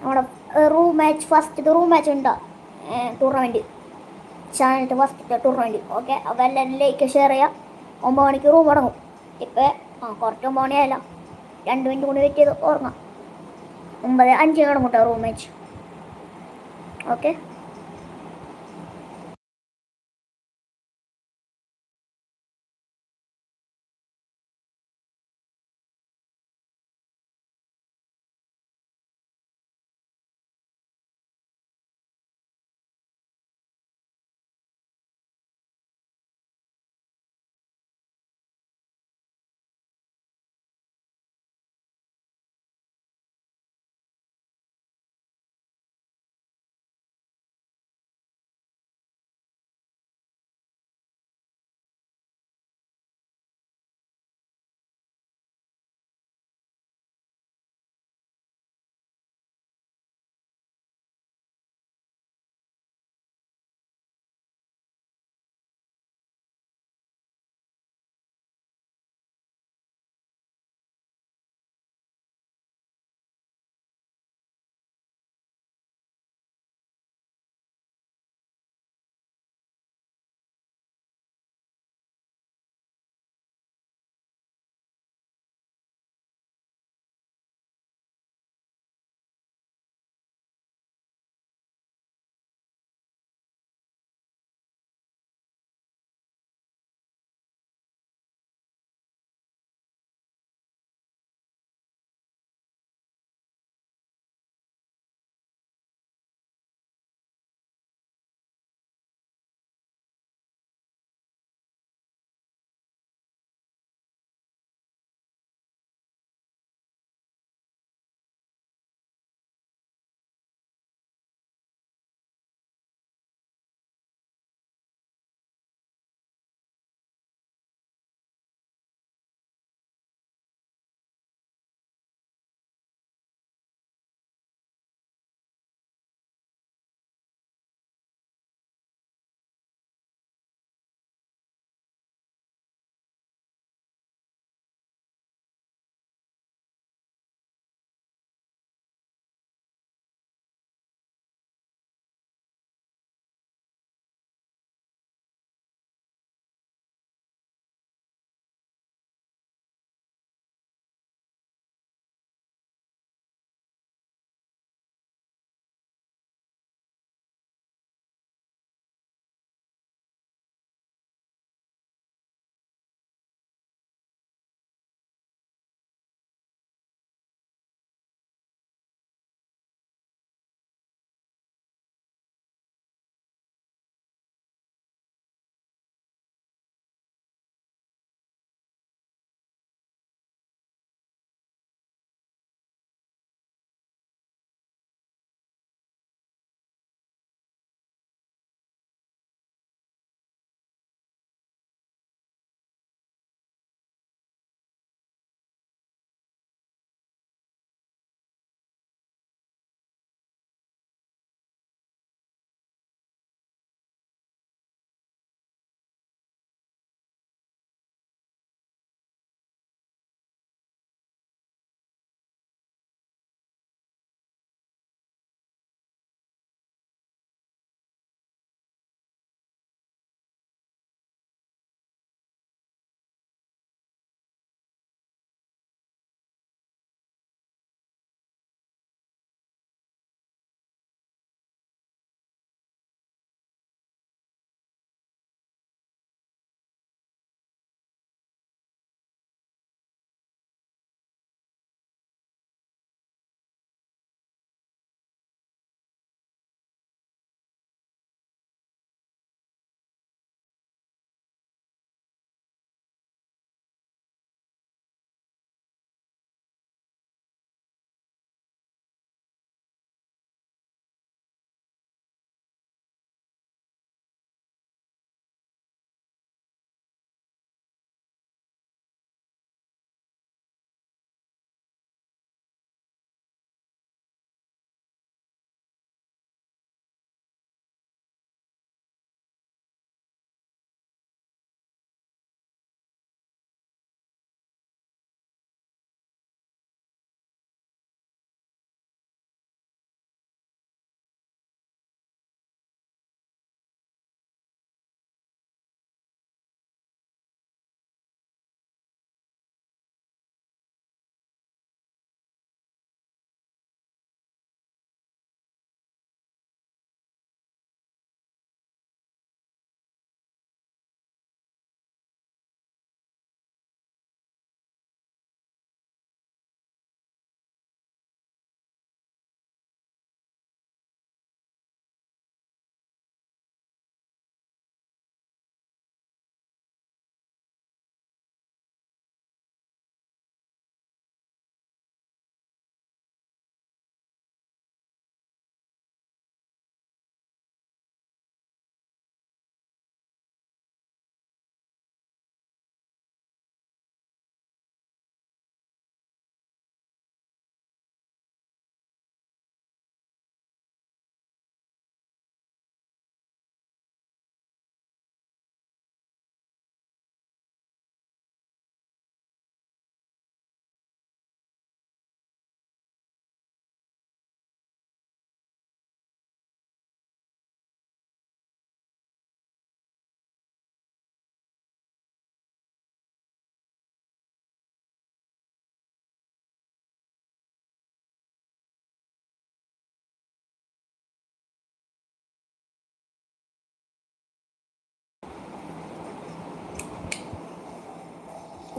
നമ്മുടെ room match first room match ഉണ്ടോ? Tournament ചാനലിന്റെ ഫസ്റ്റ് ടൂർണമെന്റ് ഓക്കെ അപ്പോൾ എല്ലാവരും ലൈക്ക് ഷെയർ ചെയ്യാം. ഒമ്പത് മണിക്ക് റൂം തുടങ്ങും ഇപ്പോൾ ആ കുറച്ച് ഒമ്പത് മണിയായല്ല രണ്ട് മിനിറ്റ് കൂടി വെയിറ്റ് ചെയ്ത് ഓർമ്മ ഒമ്പത് അഞ്ച് തുടങ്ങും കേട്ടോ റൂം മാച്ച് ഓക്കെ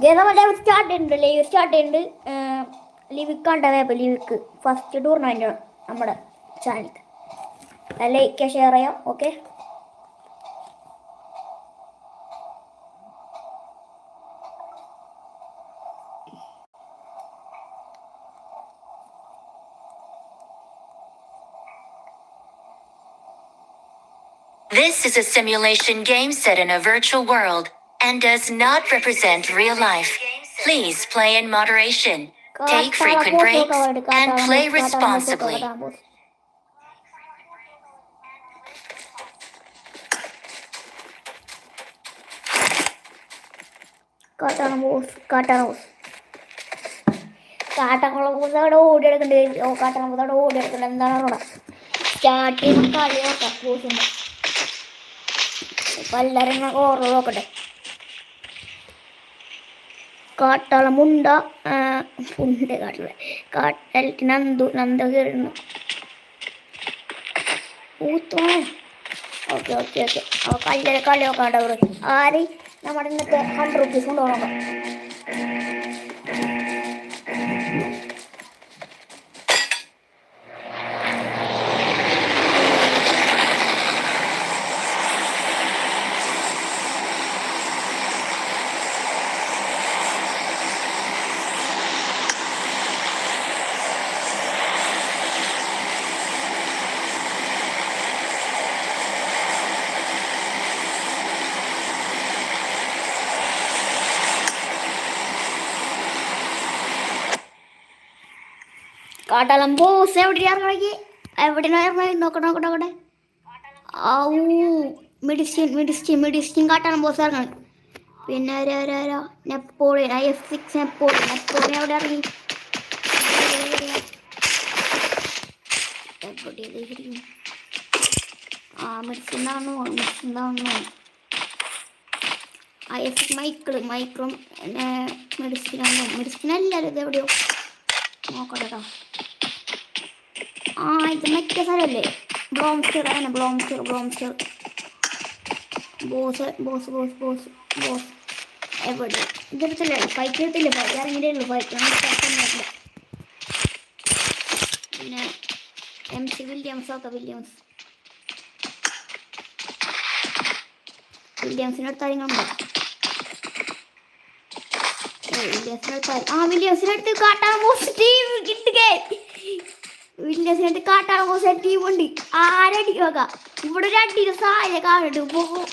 ഗേതമല്ല സ്റ്റാർട്ട് ചെയ്യുന്നുണ്ട് ലൈവ് സ്റ്റാർട്ട് ചെയ്യുന്നുണ്ട് ലിവിക്ക് കണ്ടതേ അപ്പോൾ ലിവിക്ക്. ഫസ്റ്റ് ടൂർണമെന്റ് ആണ് നമ്മുടെ ചാനൽ ലൈക്ക് ഷെയർ ചെയ്യാം okay This is a simulation game set in a virtual world. And does not represent real life. Please play in moderation, take frequent breaks, and play responsibly. കാട്ടാണ് boss കാട്ടാണ് boss കാട്ടാനുള്ള boss അവിടെ ഓടിയെടുക്കണ്ട് ഓ കാട്ടാണ് boss അവിടെ ഓടിയെടുക്കണ്ട് എന്താണ് അവിടെ? Start ചെയ്യുമ്പോൾ കളി നോക്കാം ബോസിന്റെ ഇപ്പം എല്ലാവരും ഓർമ്മ നോക്കട്ടെ. കാട്ടാള മുണ്ട കാട്ടൽ നന്ദു നന്ദ കയറുന്നു ഊത്തോ. Okay okay okay. അപ്പോൾ കളിയൊക്കെ അവിടെ ആര്? നമ്മുടെ ഇന്നത്തെ ഹൺഡ്രഡ് റുപ്പീസ് കൊണ്ടുപോകണം. കാട്ടാളം ബോസ് എവിടെയാ ഇറങ്ങി എവിടെയാ നോക്ക് നോക്കട്ടെ നോക്കട്ടെ നോക്കട്ടെ ഔ മെഡിസിൻ മെഡിസിൻ മെഡിസിൻ കാട്ടാളം ബോസ് ഇറങ്ങി പിന്നെ ആരാ? Napoleon I F six Napoleon. Napoleon എവിടെ ഇറങ്ങി? ആ മെഡിസിൻ ഐ എഫ് മൈക്കിൾ മൈക്കിളും മെഡിസിൻ ആണോ മെഡിസിൻ അല്ലല്ലോ ഇത് എവിടെയോ? നോക്കട്ടെ കേട്ടോ ആ ഇത് മറ്റേ സ്ഥലമല്ലേ ബ്ലോംസ്റ്റർ അങ്ങനെ ബ്ലോംസ്റ്റർ ബ്ലോംസ്റ്റർ boss boss boss boss boss എവിടെ? ഇതെടുത്തില്ലേ ഫൈറ്റ് എടുത്തില്ലേ? ഫൈറ്റ് ഇറങ്ങിയേ ഉള്ളൂ ഫൈറ്റ് പിന്നെ എം സി വില്യംസ് ഒക്കെ വില്യംസ് വില്യംസിന്റെ അടുത്ത് കാര്യങ്ങളുണ്ടോ വില്യംസിനടുത്ത് ആ വില്യംസിനടുത്ത് കാട്ടാൻ പോസിറ്റീവ് കിട്ടുകേ. വില്യംസിനടുത്ത് കാട്ടാൻ പോസിറ്റീവ് ടീം ഉണ്ട്. ആരടി വക? ഇവിടെ ഒരു അടിയുടെ സാരെ കാണിട്ട് ഇതൊക്കെ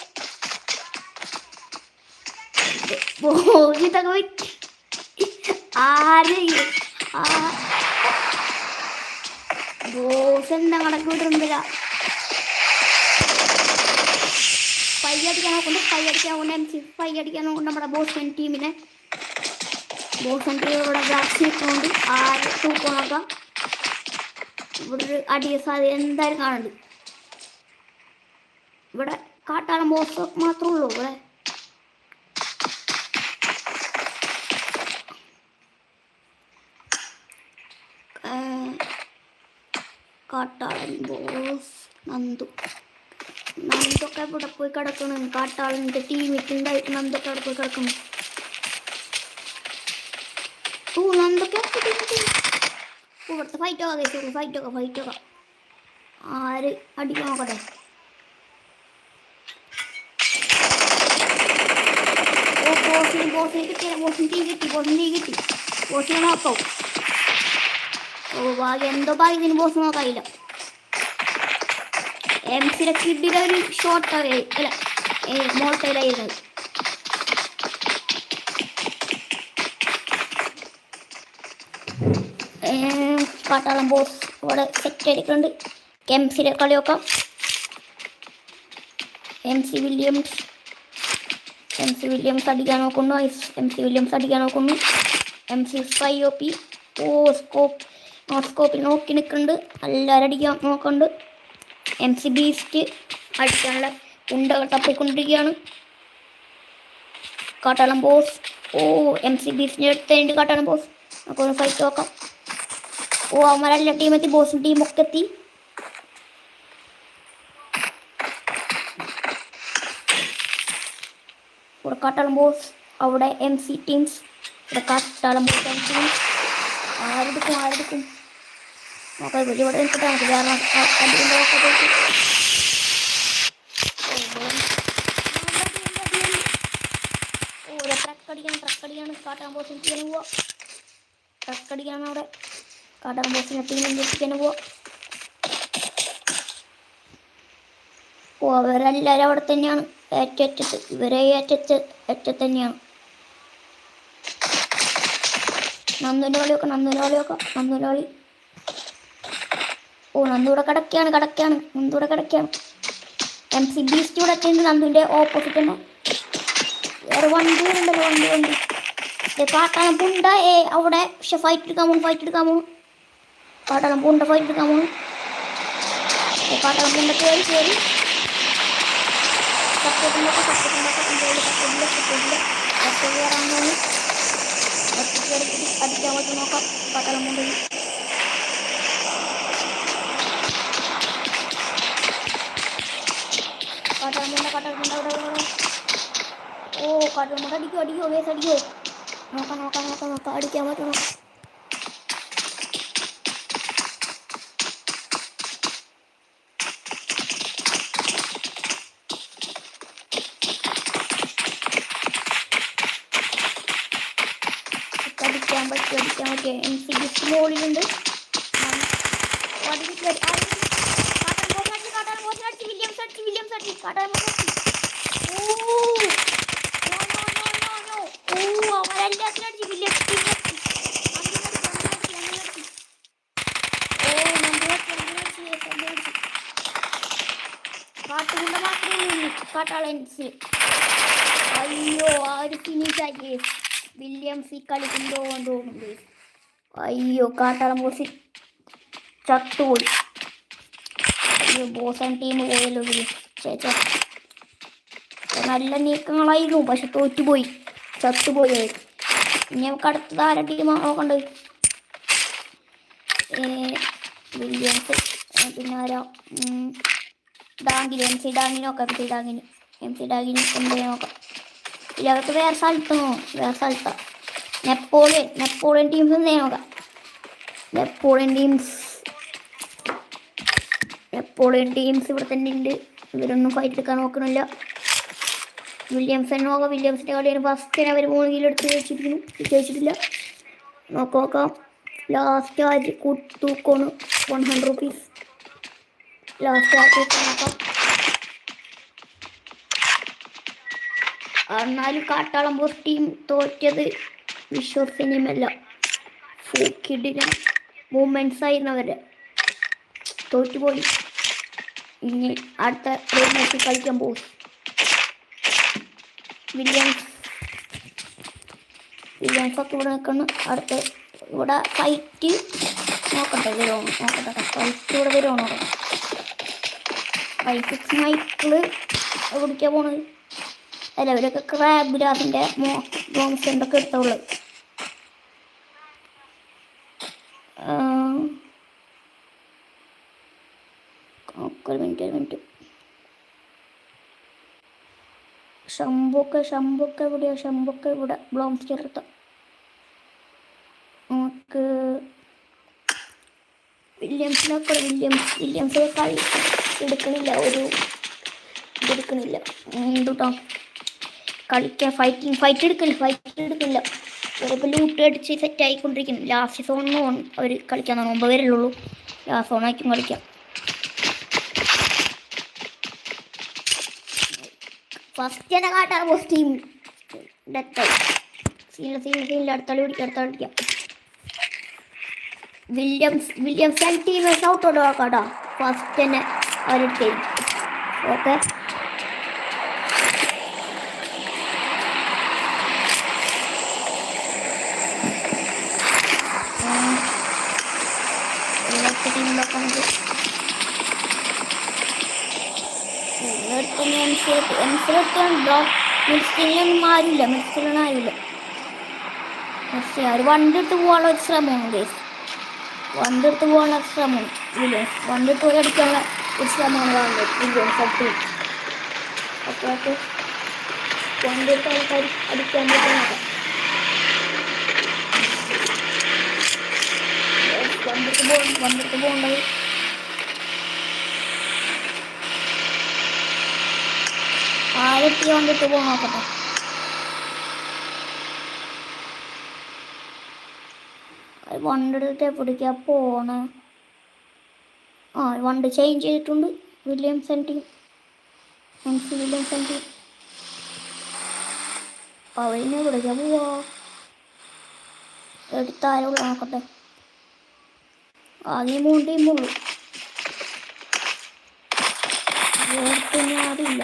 ബോസ് ടീമിനെ ബോസ് ടീമിലൂടെ ഗ്ലാസ് നിൽക്കുന്നുണ്ട് ആര് ഇവിടെ ഒരു അടിയ സാധ്യത എന്തായാലും കാണുന്നുണ്ട്. ഇവിടെ കാട്ടാളം ബോസ് മാത്രമേ ഉള്ളൂ ഇവിടെ. കാട്ടാളൻ ബോസ് നന്ദു. നന്ദൊക്കെ ഇവിടെ പോയി കിടക്കണു കാട്ടാളന്റെ ടീമിക്കുണ്ടായിട്ട് നന്ദൊക്കെ അവിടെ പോയി കിടക്കണം ഓ നന്ദൊക്കെ ഇവിടുത്തെ ഫൈറ്റ് ഒക്കെ കഴിച്ചു ഫൈറ്റ് ഒക്കെ ഫൈറ്റ് ഒക്കെ. ആര് അടിക്കാൻ നോക്കട്ടെ? ഓ ബോസിന് ബോസിന് കിട്ടിയ ബോസിന് കിട്ടി ബോസിന് കിട്ടി. ബോസിനെ നോക്കാം. ഓ ഭാഗ്യം. എന്തോ ഭാഗ്യത്തിന് ബോസ് നോക്കാനില്ല എം സിയുടെ കിഡിയുടെ ഒരു ഷോർട്ട് അല്ല മോൾട്ടയിലായിരുന്നത് കാട്ടാളം ബോസ് ഇവിടെ സെറ്റ് അടിക്കുന്നുണ്ട് എം സിയുടെ കളിയൊക്കെ. M C Williams M C Williams അടിക്കാൻ നോക്കുന്നു. എം സി വില്യംസ് അടിക്കാൻ നോക്കുന്നു. എം സി ഫൈ ഒ പി ഓ സ്കോപ്പ് ആ സ്കോപ്പിൽ നോക്കി നിൽക്കുന്നുണ്ട്. എല്ലാവരും അടിക്കാൻ നോക്കുന്നുണ്ട്. എം സി ബീസ്റ്റ് അടിക്കാനുള്ള ഉണ്ട തപ്പിക്കൊണ്ടിരിക്കുകയാണ്. കാട്ടാളം ബോസ് ഓ എം സി ബീസിന്റെ അടുത്തുണ്ട് കാട്ടാളം ബോസ് നമുക്കൊന്ന് ഫൈറ്റ് നോക്കാം. ഓ അവന്മാരെല്ലാം എത്തി ബോസും ടീമൊക്കെ എത്തി ഇവിടെ കാട്ടാളം ബോസ് അവിടെ എം സി ടീംസ് ഇവിടെ കാട്ടാളം എം ടീംസ് ആരെടുക്കും ആരെടുക്കും നോക്കാം വലിയ ഇവിടെ നിൽക്കട്ടെ നമുക്ക് കാരണം കണ്ടിട്ടുണ്ട് നോക്കട്ടെ ഓ ട്രക്ക് അടിക്കാൻ ട്രക്ക് അടിക്കാണ് കാട്ടാൻ ബോസിന് എത്തിക്കാൻ പോവാ ട്രക്ക് അവിടെ കാട്ടാൻ ബോസിനെ ടീമിൽ എത്തിക്കാൻ പോവാ അവരെല്ലാവരും അവിടെ തന്നെയാണ് ഏറ്ററ്റത്ത് ഇവരെ ഏറ്റത്ത് ഏറ്റത്ത് തന്നെയാണ് കളിയൊക്കെ നന്ദുവിന്റെ കളി ഓ നന്ദൂടെ കിടക്കുകയാണ് കിടക്കുകയാണ് നന്ദൂടെ കിടക്കുകയാണ് എം സി ബി സ്റ്റൂടെ എത്തിയിട്ടുണ്ട് നന്ദുവിന്റെ ഓപ്പോസിറ്റ് തന്നെ വേറെ വണ്ടി ഉണ്ടല്ലോ വണ്ടി വണ്ടി ദേ കാട്ടാളം പുണ്ട ഏ അവിടെ പക്ഷെ ഫൈറ്റ് എടുക്കാൻ പോകും ഫൈറ്റ് എടുക്കാൻ പോകും കാട്ടാളം പുണ്ട ഫൈറ്റ് എടുക്കാൻ പോകും ദേ കാട്ടാളം പുണ്ട കയറി കയറി സപ്പോർട്ടുണ്ടൊക്കെ സപ്പോർട്ടുണ്ടൊക്കെ ഇന്ത്യയിൽ സപ്പോർട്ടില്ല സപ്പോർട്ടില്ല സപ്പോർട്ട് കയറാൻ തോന്നി ഒറ്റയ്ക്ക് എടുത്തിട്ട് അടിക്കാൻ പറ്റും നോക്കാം കാട്ടാളം പുണ്ടയിൽ കാട്ടാളം പുണ്ട കാട്ടാളം പുണ്ട അവിടെ അവിടെ അവിടെ ഓ കാട്ടാളം പുണ്ട അടിക്കോ അടിക്കോ വേസ് അടിക്കോ നോക്കാം നോക്കാം നോക്കാം നോക്കാം അടിക്കാൻ പറ്റുമോ അടിക്കാൻ പറ്റും അടിക്കാൻ പറ്റും എം സി ബിസ് മുകളിലുണ്ട് വില്യംസ് അടിച്ച് വില്യംസ് അടിച്ച് കാട്ടാൻ ഓ no no no no no ഓ അവരെല്ലാത്തിനും അടിച്ച് വില്യംസ് വില്യംസ് ഓ നന്ദിനടിച്ച് നന്ദിനടിച്ച് നന്ദിനടിച്ച് എനിക്ക് ഗിഫ്റ്റ് കാട്ടാളൻസ് അയ്യോ ആ ഒരു ഫിനിഷാക്കി വില്യംസ് ഈ കളിക്കുമ്പോ തോന്നുന്നു അയ്യോ കാട്ടാളം ബോസ് ചത്തുപോയി. അയ്യോ ബോസൻ ടീം പോയല്ലോ ചേച്ചാ നല്ല നീക്കങ്ങളായിരുന്നു പക്ഷെ തോറ്റുപോയി. ചത്തുപോയി ഇനി നമുക്ക് അടുത്തത് ആരുടെ ടീം നോക്കണ്ട് വില്യംസ് പിന്നെ ആരോ ഡാങ്കിന് എം സി ഡാങ്കിന് നോക്കാം എം സി ഡാങ്കിന് എം സി ഡാങ്കിന് എന്തെങ്കിലും നോക്കാം. ഇല്ല അവർക്ക് വേറെ സ്ഥലത്ത് വേറെ സ്ഥലത്താ. നെപ്പോളിയൻ നെപ്പോളിയൻ ടീംസ് എന്തേ നോക്കാം. നെപ്പോളിയൻ ടീംസ് നെപ്പോളിയൻ ടീംസ് ഇവിടെ തന്നെ ഉണ്ട്. ഇവരൊന്നും ഫൈറ്റ് എടുക്കാൻ നോക്കണില്ല. വില്യംസൺ നോക്കാം. വില്യംസിന്റെ കളിയാണ് ഫസ്റ്റ് അവർ മൂന്ന് കിലോ എടുത്ത് വെച്ചിരിക്കുന്നു ജയിച്ചിട്ടില്ല. നോക്കാം നോക്കാം. ലാസ്റ്റ് ആയിട്ട് തൂക്കോണ് വൺ ഹൺഡ്രഡ് റുപ്പീസ് ലാസ്റ്റ് ആയിട്ട് നോക്കാം എന്നാലും കാട്ടാളം ബോസ് ടീം തോറ്റത്. വിശ്വസനീയമല്ല ഫൂക്കിഡിന് മൂമെന്റ്സ് ആയിരുന്നവരെ. തോറ്റുപോയി. ഇനി അടുത്ത മാച്ച് കളിക്കാൻ പോകും. വില്യംസ്. വില്യംസ് ഒക്കെ ഇവിടെ നിൽക്കുന്നു. അടുത്ത ഇവിടെ ഫൈറ്റ് നോക്കട്ടെ വരുമോ നോക്കട്ടെ ഫൈറ്റ് ഇവിടെ വരുമോ നോക്കാം ഫൈറ്റ് മൈക്കിൾ എവിടേക്കാണ് പോണത്? അല്ല ഇവരൊക്കെ ക്രാബ് ഗ്രാസിന്റെ മോ എന്തൊക്കെ ഒക്കെ എടുത്തുള്ളു ഒരു മിനിറ്റ് ഒരു മിനിറ്റ്. ശംഭുക്കെ ശംഭുക്കെ എവിടെയാ? ശംഭുക്കെ ഇവിടെ. ബ്ലോംസ് ചേർത്ത. നമുക്ക് വില്യംസിനൊക്കെ വില്യംസ് വില്യംസ് കളി എടുക്കണില്ല. ഒരു ഇതെടുക്കണില്ല എന്തുട്ടോ? കളിക്കാൻ ഫൈറ്റിങ് ഫൈറ്റ് എടുക്കില്ല ഫൈറ്റ് എടുക്കില്ല ഇവരിപ്പോൾ ലൂട്ട് അടിച്ച് സെറ്റ് ആയിക്കൊണ്ടിരിക്കുന്നു. ലാസ്റ്റ് സോണിന് അവർ കളിക്കാൻ ഒമ്പത് പേരുള്ളൂ ലാസ്റ്റ് സോണായിരിക്കും കളിക്കാം ഫസ്റ്റ് കാട്ടാണ് ബോസ് ടീം ഡെത്തായി സീനിൽ സീനിൽ സീനിൽ അടുത്തളി പിടിക്കാം അടുത്ത പിടിക്കാം വില്യംസ് വില്യംസ് ആൻഡ് ടീം നോക്കാട്ടോ ഫസ്റ്റ് തന്നെ അവരുടെ ഓക്കെ ടീമിലൊക്കെ നമുക്ക് മിഡ്സ്റ്റിലൊന്നും ആരുമില്ല മിഡ്സ്റ്റിലൊന്നും ആരുമില്ല മിഡ്സ്റ്റിൽ ഒരു വണ്ടി എടുത്ത് പോകാനുള്ള ഒരു ശ്രമമാണ് ഗേസ്. വണ്ടി എടുത്ത് പോകാനുള്ള ശ്രമം. വില്യൻസ് വണ്ടി എടുത്ത് പോയി അടിക്കാനുള്ള ഒരു ശ്രമമാണ് വേണ്ടത് വില്യൻസ് അപ്പോൾ ഓക്കെ. ഓക്കെ വണ്ടിയിട്ട് ആൾക്കാർ അടിക്കാൻ പറ്റുന്നത് വണ്ടിക്ക് പോ വണ്ടിക്ക് പോകേണ്ടത് ആയിരത്തി വണ്ടിട്ട് പോകാൻ നോക്കട്ടെ അത് വണ്ടി എടുത്തിട്ട് പോണ? ആ വണ്ട് ചേഞ്ച് ചെയ്തിട്ടുണ്ട്. വില്യം ടീം എം സി സെന്റി ടീം അവരിനെ എവിടേക്കാ പോവാ? എടുത്താരും നോക്കട്ടെ. ആകെ മൂന്ന് ടീമുള്ളൂ പിന്നെ ആരുമില്ല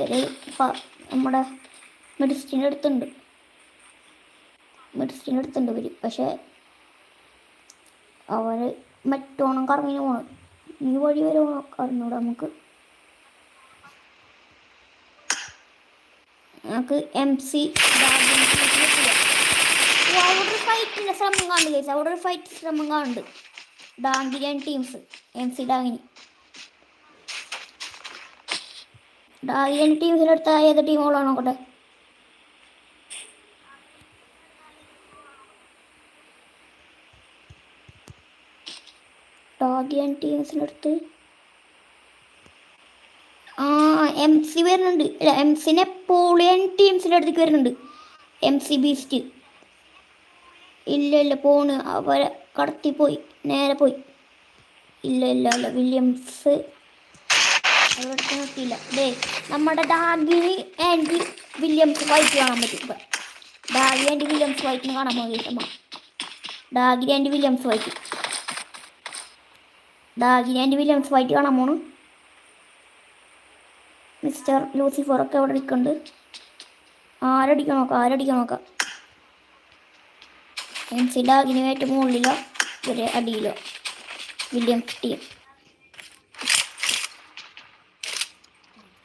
ഇവർ നമ്മുടെ മെഡിസിന്റെ അടുത്തുണ്ട് മെഡിസിന്റെ അടുത്തുണ്ട് ഇവർ. പക്ഷെ അവർ മറ്റോണം കറങ്ങി പോകണം ഈ വഴി വരെ കറങ്ങൂടെ നമുക്ക്. നമുക്ക് എം സി അവിടെ ഒരു ഫൈറ്റിന്റെ ശ്രമം കാണുന്നില്ല? അവിടെ ഒരു ഫൈറ്റ് ശ്രമം കാണുന്നുണ്ട്. ഡാങ്കിരിയൻ ടീംസ് എം സി ഡാങ്കിനി ഡാങ്കിരിയൻ ടീംസിനടുത്ത ഏത് ടീമുകളാണ് നോക്കട്ടെ ഡാഗിയൻ ടീംസിനടുത്ത് ആ എം സി വരുന്നുണ്ട്. അല്ല എം സി നെപ്പോളിയൻ ടീംസിന്റെ അടുത്തേക്ക് വരുന്നുണ്ട്. എം സി ബീസ്റ്റ് ഇല്ല ഇല്ല പോണ്. അവരെ കടത്തിപ്പോയി നേരെ പോയി. ഇല്ല ഇല്ല ഇല്ല. വില്യംസ് അവരുടെ നിർത്തിയില്ല ദേ നമ്മുടെ ഡാഗി ആൻഡി വില്യംസ് വൈറ്റ് കാണാൻ പറ്റും. ഇപ്പം ഡാഗി ആൻഡി വില്യംസ് വൈറ്റിന് കാണാൻ പോയി ഡാഗി ആൻഡി വില്യംസ് വൈറ്റ്. ഡാഗി ആൻഡി വില്യംസ് വൈറ്റ് കാണാൻ പോണു. മിസ്റ്റർ ലൂസിഫർ ഒക്കെ അവിടെ നിൽക്കുന്നുണ്ട് ആരടിക്കാൻ നോക്കാം ആരടിക്കാൻ നോക്കാം. എം സി ഡാഗിനുമായിട്ട് മുകളിലോ ഒരു അടിയിലോ? വില്യംസ് ടീം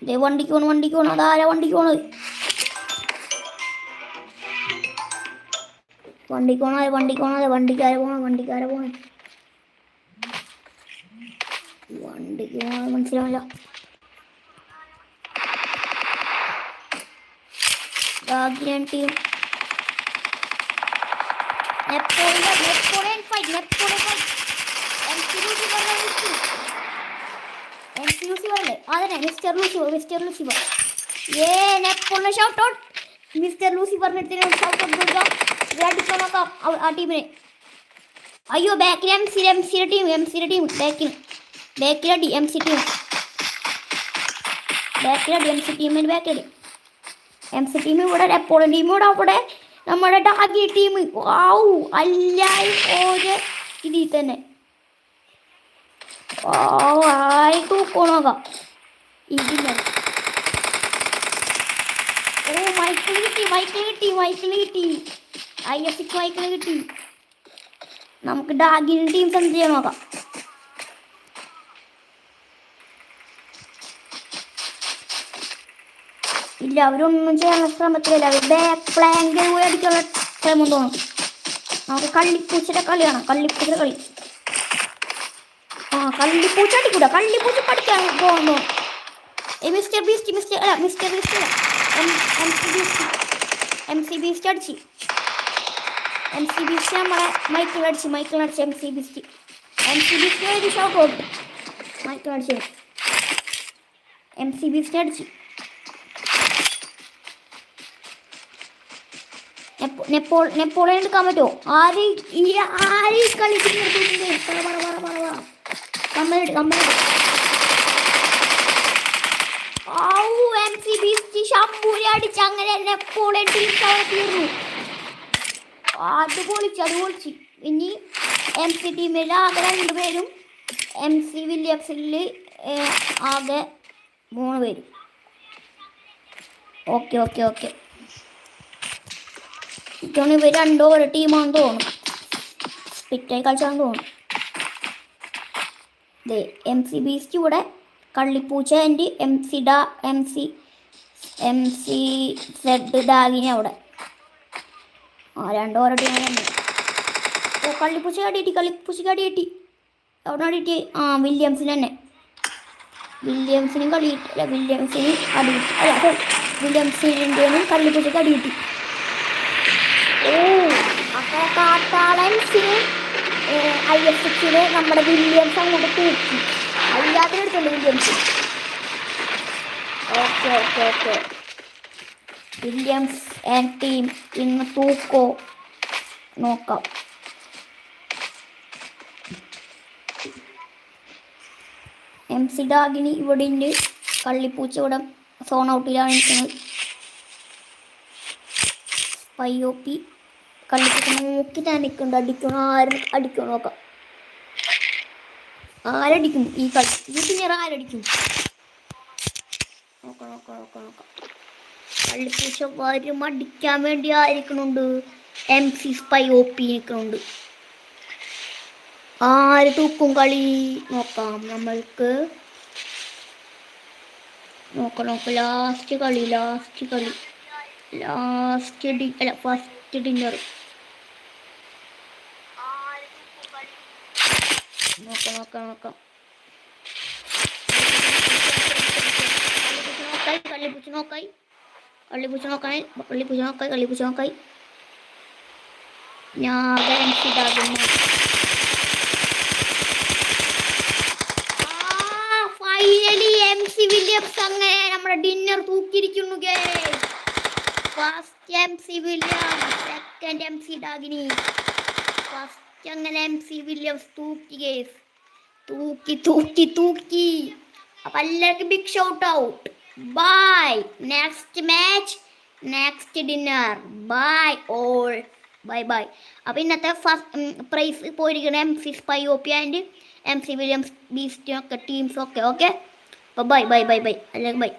ഇതേ വണ്ടിക്ക് പോണു വണ്ടിക്ക് പോണു. അതാരാ വണ്ടിക്ക് പോണത്? വണ്ടിക്ക് പോണത് വണ്ടിക്ക് പോണത് വണ്ടിക്കാരെ പോണത് വണ്ടിക്കാരെ പോണേ? വണ്ടിക്ക് പോണത് മനസ്സിലാവില്ല team. Napoleon Napoleon fight Napoleon fight M Lucifer M C Lucifer അല്ലേ അതന്നെ മിസ്റ്റർ ലൂസിഫർ മിസ്റ്റർ ലൂസിഫർ ഏ നെപ്പോളിയൻ ഷൗട്ട് ഔട്ട് മിസ്റ്റർ ലൂസിഫറിന്റെ അടുത്ത് ഷൗട്ട് ഔട്ട് കൊടുക്കാം അടിക്കാൻ നോക്കാം അവ- ആ ടീമിനെ അയ്യോ ബാക്കിൽ എം സി എം സിയുടെ ടീം എം സിയുടെ ടീം ബാക്കിൽ ബാക്കിലടി എം സി ടീം ബാക്കിലടി എം സി ടീമിന് ബാക്കിലടി എം സി ടീം ഇവിടെ എപ്പോഴും ടീം ഇവിടെ അവിടെ നമ്മുടെ ഡാഗി ടീം വാവു എല്ലാരും ഓരോ ഇതിൽ തന്നെ ഓ ആയി തൂക്കണോക്കാം ഇതില്ല ഓ മൈക്കിൾ കിട്ടി മൈക്കിൾ കിട്ടി മൈക്കിൾ കിട്ടി ഐ എസ് സിക്ക് നമുക്ക് ഡാഗിന് ടീം സെൻഡ് ചെയ്യാൻ നോക്കാം ഇല്ല അവരൊന്നും ചെയ്യാനുള്ള ശ്രമത്തിലില്ല അവർ ബാക്ക് പ്ലാങ്ക് പോയി അടിക്കാനുള്ള ശ്രമം തോന്നും നമുക്ക് കള്ളിപ്പൂച്ചിയുടെ കളിയാണ് കള്ളിപ്പൂച്ചിയുടെ കളി കള്ളിപ്പൂച്ച അടിക്കൂല കള്ളിപ്പൂച്ച പഠിക്കാൻ പോകുന്നു മിസ്റ്റർ ബീസ്റ്റ് മിസ്റ്റർ അല്ല mister beast M M C beast M C beast അടിച്ച് എം സി ബീസ്റ്റ് നമ്മളെ മൈക്കിൾ അടിച്ച് മൈക്കിൾ അടിച്ച് M C beast M C beast ഒരു ഷോട്ട് കൊടുത്തു മൈക്കിൾ അടിച്ച് എം സി ബീസ്റ്റ് അടിച്ച് നെപ്പോ- നെപ്പോൾ നെപ്പോളിയൻ എടുക്കാൻ പറ്റുമോ ആര് ഈ ആര് ഈ കളിക്ക് നിർത്തിയിട്ടുണ്ട്? പറ പറ പറ പറ കമ്പനി ഔ എം സി ബീസ്റ്റ് ശമ്പൂരി അടിച്ച് അങ്ങനെ നെപ്പോളിയൻ ടീം തീർന്നു. അത് പൊളിച്ച് അത് പൊളിച്ച് ഇനി എം സി ടീമിൽ ആകെ രണ്ടുപേരും എം സി വില്യംസിൽ ആകെ മൂന്ന് പേരും. Okay okay okay. ഇതാണ് ഇവർ രണ്ടോ ഒരു ടീമാണെന്ന് തോന്നുന്നു. സ്പിറ്റായി കളിച്ചാന്ന് തോന്നുന്നു. ദേ എം സി ബീസ്റ്റ് ഇവിടെ കള്ളിപ്പൂച്ച ആൻഡ് എം സി ഡാ M C M C Z ഡാഗിനെ അവിടെ. ആ രണ്ടോ ഓരോ ടീം ഓ കള്ളിപ്പൂച്ച കടിയേറ്റി കള്ളിപ്പൂച്ച കടിയേറ്റി കിട്ടി. അടിയേറ്റി ആ വില്യംസിന് തന്നെ. വില്യംസിനും കളി അല്ല വില്യംസിന് അടി അല്ല. വില്യംസിന്റെയും കള്ളിപ്പൂച്ചക്ക് അടി കിട്ടി. ഓ അപ്പോൾ കാട്ടാളൻസിന് ഐ എസ് സിക്സിന് നമ്മുടെ വില്യംസ് അങ്ങോട്ട് തൂക്കി അല്ലാതെ എടുത്തുണ്ട് Williams. Okay okay okay. Williams and team ഇന്ന് തൂക്കോ? നോക്കാം. എം സി ഡാഗിനി ഇവിടെ ഉണ്ട് കള്ളിപ്പൂച്ച ഇവിടെ സോൺ ഔട്ടിലാണ് നിൽക്കുന്നത്. സ്പൈ ഒ പി ഞാൻ നിൽക്കുന്നുണ്ട്. അടിക്കണം ആരും അടിക്കണം നോക്കാം. ആരടിക്കും ഈ കളി? ഈ പിന്നെ ആരടിക്കും? നോക്കാം നോക്കാം നോക്കാം നോക്കാം. കള്ളിപ്പൂച്ച വരും അടിക്കാൻ വേണ്ടി ആയിരിക്കണുണ്ട് M C spy O P നിൽക്കണുണ്ട് ആര് തൂക്കും കളി? നോക്കാം നമ്മൾക്ക്. നോക്ക നോക്ക. ലാസ്റ്റ് കളി ലാസ്റ്റ് കളി. ലാസ്റ്റ് ഡി അല്ല ഫസ്റ്റ് ഡിന്നർ നോക്കാം നോക്കാം നോക്കാം. കള്ളിപ്പൂച്ച നോക്കായി. കള്ളിപ്പൂച്ച നോക്കായി കള്ളിപ്പൂച്ച നോക്കായി കള്ളിപ്പൂച്ച നോക്കായി. ഞാൻ ഇതാകുന്നു. ഫൈനലി എം വില്യംസ് അങ്ങനെ നമ്മുടെ dinner തൂക്കിയിരിക്കുന്നു first M C Williams second M C ഡാഗിനി first അങ്ങനെ എം സി വില്യംസ് തൂക്കി കേസ് തൂക്കി തൂക്കി തൂക്കി. അപ്പൊ എല്ലാവർക്കും big shout out bye next match next dinner bye all bye bye അപ്പോൾ ഇന്നത്തെ first prize പോയിരിക്കണം M C spy O P and M C Williams ബീസ്റ്റിനൊക്കെ ടീംസൊക്കെ ഓക്കെ അപ്പോൾ ബൈ ബൈ ബൈ ബൈ അല്ലെങ്കിൽ ബൈ